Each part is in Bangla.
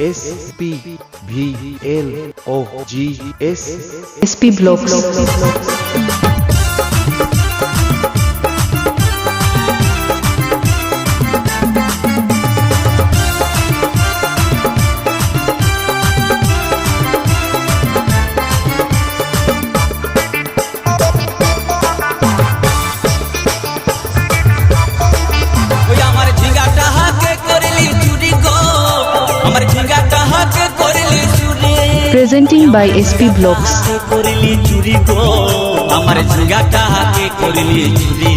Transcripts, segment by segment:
S P V L O G S SP blogs ওই প্রেজেন্টিং বাই এসপি ব্লগস আমার ঝিঙ্গাটা হাকে করলি চুরি?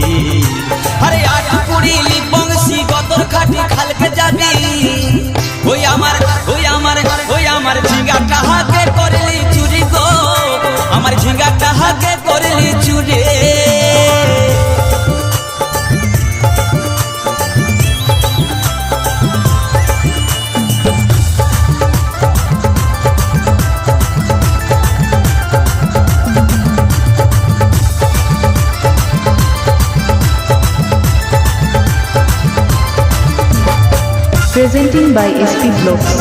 প্রেজেন্টিং বাই এসপি ব্লগস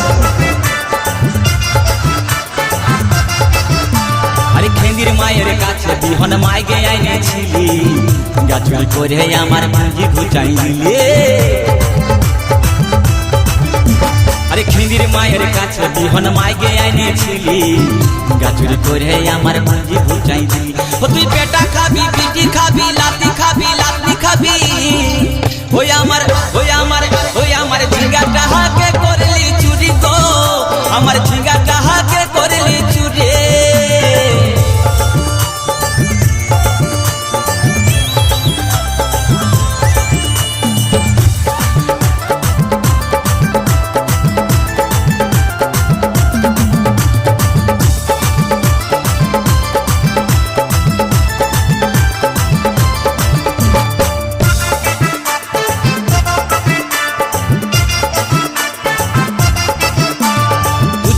আরে খেন্দির মায়ের কাছে বিহন মাইকে আইনেছিলি। গাছুরি করে আমার ভাঁজি ঘুচাই দিলে আরে খেন্দির মায়ের কাছে বিহন মাইকে আইনেছিলি। গাছুরি করে আমার ভাঁজি ঘুচাই দিলি ও তুই পেটা খাবি, পিটি খাবি, লাতি খাবি লাতি খাবি। ওই আমার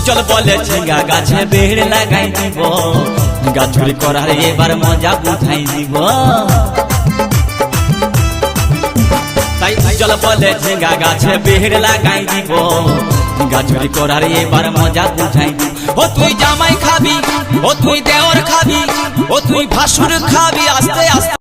উজ্জ্বল বলে ঝিঙ্গা গাছে বেড় লাগাই দিব। গাছুরি করার এবার মজা বুঝাই দিব? তাই উজ্জ্বল বলে ঝিঙ্গা গাছে বেড় লাগাই দিব। গাছুরি করার এবার মজা বুঝাই দিব? ও তুই জামাই খাবি, ও তুই দেওর খাবি, ও তুই ভাসুর খাবি, আস্তে আস্তে